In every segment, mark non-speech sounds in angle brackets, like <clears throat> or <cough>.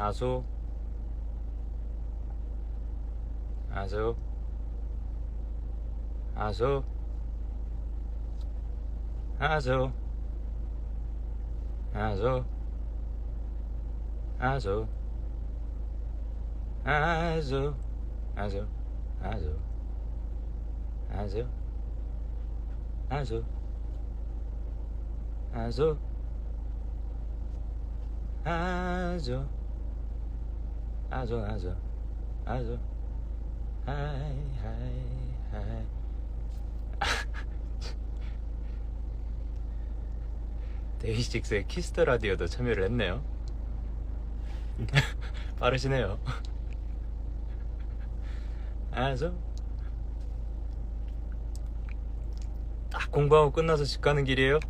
아소 아소 아소 아소 아소 아소 아소 아저 아저 아저 하이 하이 하이 <laughs> 데이식스의 키스터 라디오도 참여를 했네요. <laughs> 빠르시네요. <laughs> 아저 딱 공부하고 끝나서 집 가는 길이에요.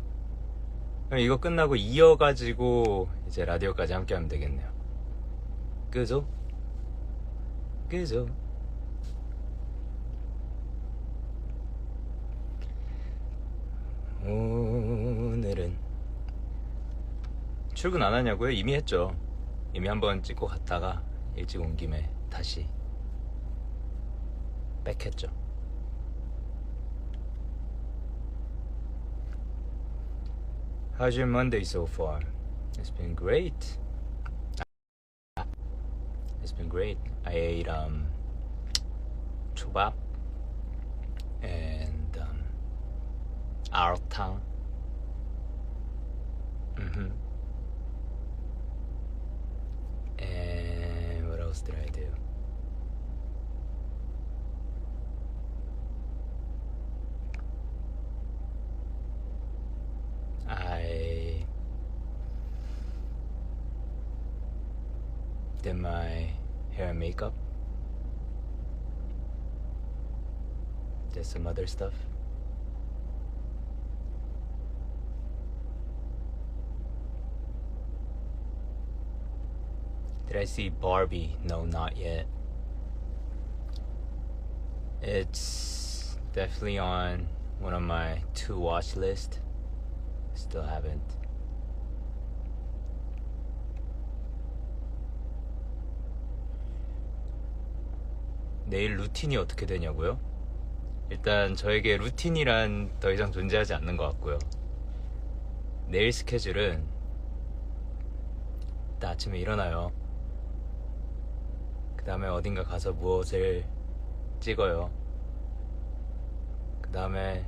이거 끝나고 이어가지고 이제 라디오까지 함께 하면 되겠네요. 그죠? 그죠? 오늘은 출근 안 하냐고요? 이미 했죠. 이미 한 번 찍고 갔다가 일찍 온 김에 다시 백했죠. How's your Monday so far? It's been great. great. I ate um, chubap and um, artang. Mm-hmm. And what else did I do? I did my hair and makeup. Did some other stuff. Did I see Barbie? No, not yet. It's definitely on one of my to watch list. Still haven't. 내일 루틴이 어떻게 되냐고요? 일단 저에게 루틴이란 더 이상 존재하지 않는 것 같고요. 내일 스케줄은 일단 아침에 일어나요. 그 다음에 어딘가 가서 무엇을 찍어요. 그 다음에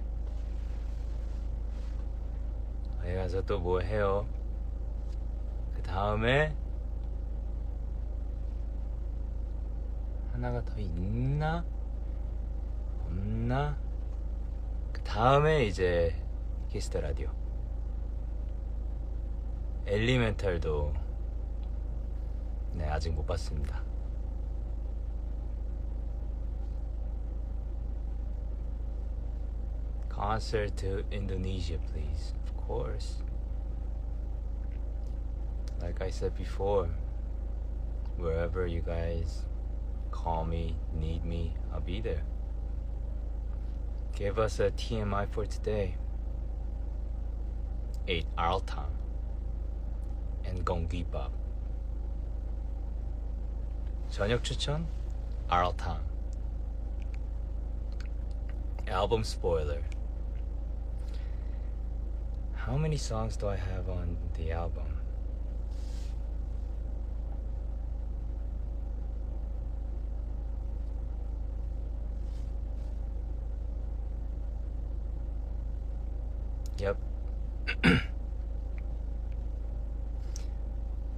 어디 가서 또 뭐 해요. 그 다음에 하나가 더 있나? 없나? 그 다음에 이제 키스터 라디오. 엘리멘탈도 네 아직 못 봤습니다. Concert to Indonesia, please. Of course. Like I said before, wherever you guys call me, need me, I'll be there. Give us a TMI for today. Ate altam and gonggibap. 저녁 추천? 알탕. Album spoiler. How many songs do I have on the album?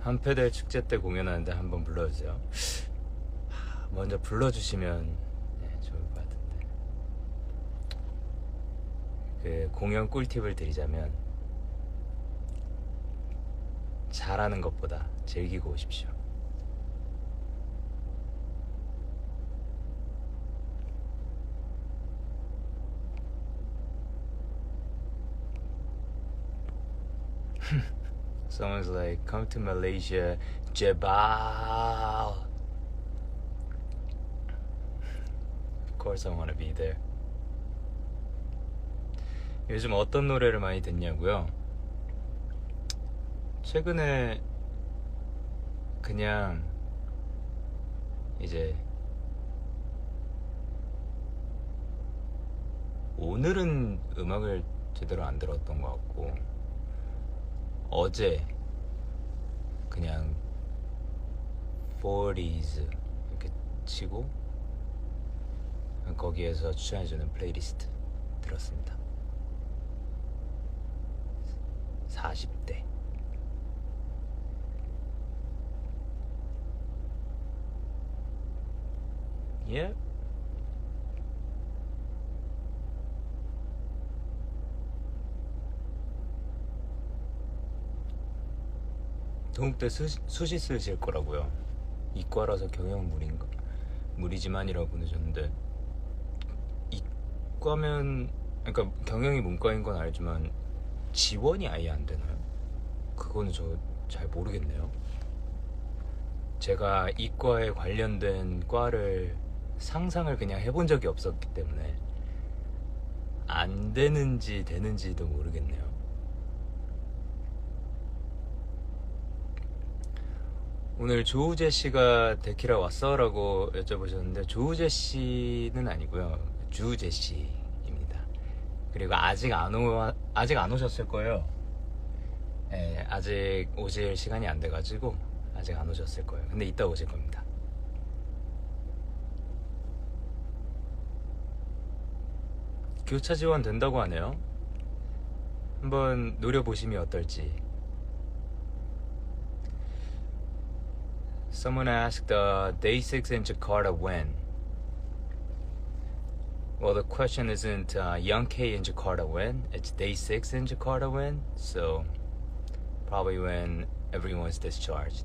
한패대 축제 때 공연하는데 한번 불러주세요. 하, 먼저 불러주시면 네, 좋을 것 같은데. 그 공연 꿀팁을 드리자면 잘하는 것보다 즐기고 오십시오. <laughs> Someone's like, come to Malaysia, Jebal. Of course, I want to be there. 요즘 어떤 노래를 많이 듣냐고요? 최근에 그냥 이제 오늘은 음악을 제대로 안 들었던 것 같고 어제 그냥 40s 이렇게 치고 거기에서 추천해주는 플레이리스트 들었습니다. 40대. 예. 동국대 수시, 수시 쓰실 거라고요. 이과라서 경영 무리인가? 무리지만이라고 보내셨는데 이과면 그러니까 경영이 문과인 건 알지만 지원이 아예 안 되나요? 그거는 저 잘 모르겠네요. 제가 이과에 관련된 과를 상상을 그냥 해본 적이 없었기 때문에 안 되는지 되는지도 모르겠네요. 오늘 조우재 씨가 데키라 왔어 라고 여쭤보셨는데 조우재 씨는 아니고요. 주우재 씨입니다. 그리고 아직 안 오, 아직 안 오셨을 거예요. 예, 아직 오실 시간이 안 돼가지고 아직 안 오셨을 거예요. 근데 이따 오실 겁니다. 교차 지원 된다고 하네요. 한번 노려보시면 어떨지. Someone asked uh, day 6 in Jakarta when? Well, the question isn't uh, young K in Jakarta when, it's day 6 in Jakarta when, so probably when everyone's discharged.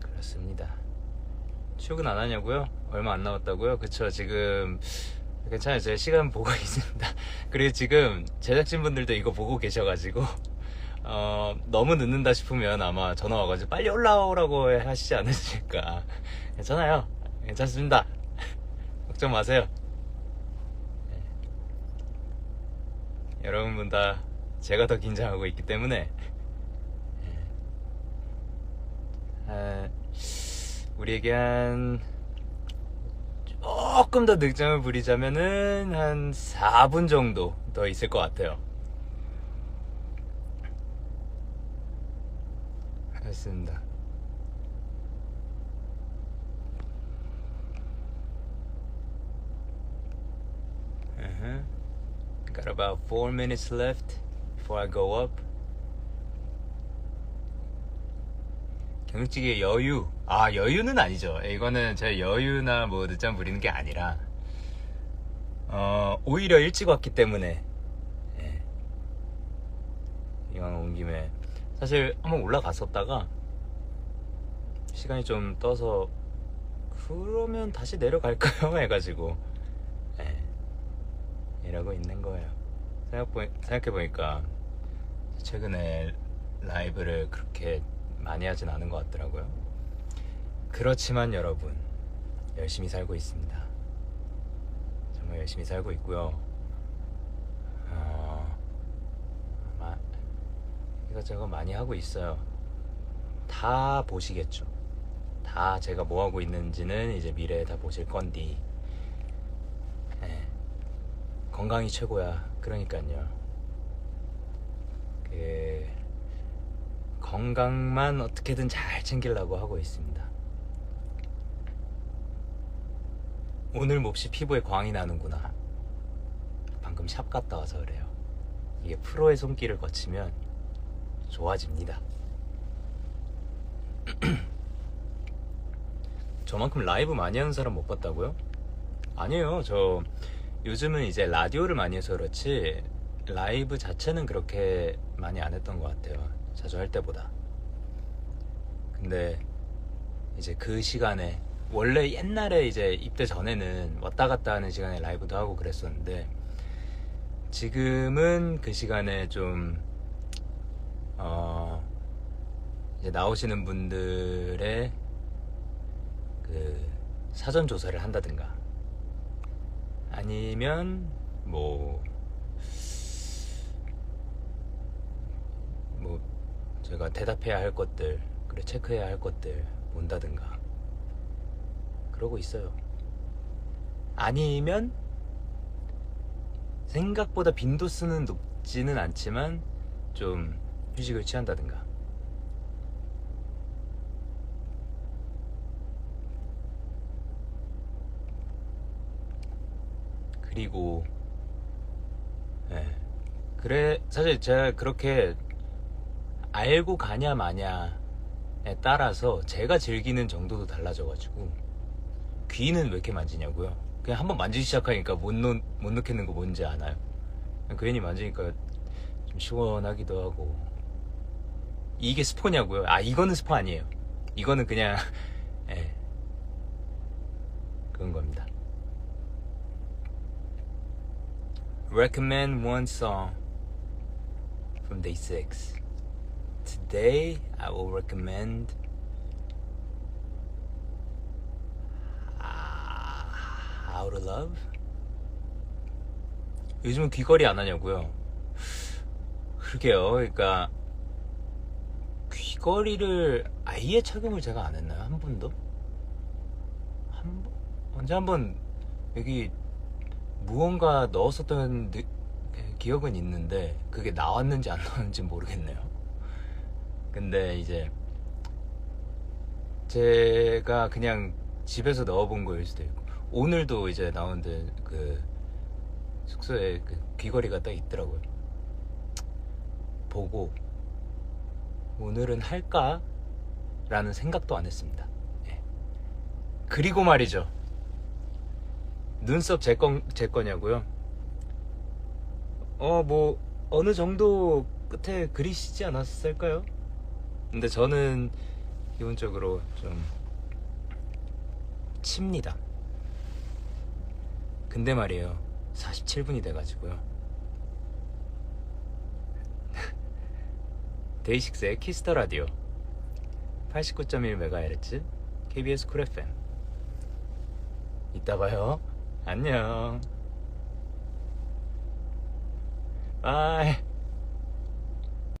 그렇습니다. 출근 안 하냐고요? 얼마 안 남았다고요? 그쵸 지금 괜찮아요. 제가 시간 보고 <laughs> 있습니다. 그리고 지금 제작진분들도 이거 보고 계셔가지고 어, 너무 늦는다 싶으면 아마 전화 와가지고 빨리 올라오라고 하시지 않으실까. 괜찮아요. 괜찮습니다. 걱정 마세요. 네. 여러분분 다 제가 더 긴장하고 있기 때문에. 네. 아, 우리에게 한 조금 더 늑장을 부리자면은 한 4분 정도 더 있을 것 같아요. 알겠습니다. Uh-huh. Got about four minutes left before I go up. 경직의 여유. 아, 여유는 아니죠. 이거는 제 여유나 뭐 늦잠 부리는 게 아니라, 어, 오히려 일찍 왔기 때문에, 예. 이왕 온 김에, 사실 한번 올라갔었다가, 시간이 좀 떠서, 그러면 다시 내려갈까요? <laughs> 해가지고, 예. 이러고 있는 거예요. 생각해보니까, 최근에 라이브를 그렇게 많이 하진 않은 것 같더라고요. 그렇지만 여러분, 열심히 살고 있습니다. 정말 열심히 살고 있고요. 어, 마, 이것저것 많이 하고 있어요. 다 보시겠죠. 다 제가 뭐 하고 있는지는 이제 미래에 다 보실 건디. 네. 건강이 최고야. 그러니까요. 그 건강만 어떻게든 잘 챙기려고 하고 있습니다. 오늘 몹시 피부에 광이 나는구나. 방금 샵 갔다 와서 그래요. 이게 프로의 손길을 거치면 좋아집니다. <clears throat> 저만큼 라이브 많이 하는 사람 못 봤다고요? 아니에요. 저 요즘은 이제 라디오를 많이 해서 그렇지 라이브 자체는 그렇게 많이 안 했던 것 같아요. 자주 할 때보다. 근데 이제 그 시간에 원래 옛날에 이제 입대 전에는 왔다 갔다 하는 시간에 라이브도 하고 그랬었는데 지금은 그 시간에 좀 어, 이제 나오시는 분들의 그 사전 조사를 한다든가 아니면 뭐 제가 대답해야 할 것들 그리고 체크해야 할 것들 본다든가 그러고 있어요. 아니면 생각보다 빈도수는 높지는 않지만 좀 휴식을 취한다든가 그리고 예. 그래 사실 제가 그렇게 알고 가냐 마냐에 따라서 제가 즐기는 정도도 달라져가지고 귀는 왜 이렇게 만지냐고요? 그냥 한번 만지기 시작하니까 못, 놓, 못 놓겠는 거 뭔지 아나요? 괜히 만지니까 좀 시원하기도 하고 이게 스포냐고요? 아 이거는 스포 아니에요 이거는 그냥 <laughs> 예. 그런 겁니다 recommend one song from day 6. Today I will recommend ah, How to Love. 요즘은 귀걸이 안 하냐고요? 그러게요. 그러니까 귀걸이를 아예 착용을 제가 안 했나요? 한 번도? 한 번? 언제 한 번 여기 무언가 넣었었던 느- 그 기억은 있는데 그게 나왔는지 안 나왔는지 모르겠네요. 근데 이제 제가 그냥 집에서 넣어본 거일 수도 있고 오늘도 이제 나오는데 그 숙소에 그 귀걸이가 딱 있더라고요. 보고 오늘은 할까? 라는 생각도 안 했습니다. 예. 그리고 말이죠. 눈썹 제, 건, 제 거냐고요? 어, 뭐, 어느 정도 끝에 그리시지 않았을까요? 근데 저는 기본적으로 좀 칩니다. 근데 말이에요. 47분이 돼가지고요. <laughs> 데이식스의 키스터 라디오 89.1MHz KBS 쿨 FM 이따 봐요. 안녕. 바이.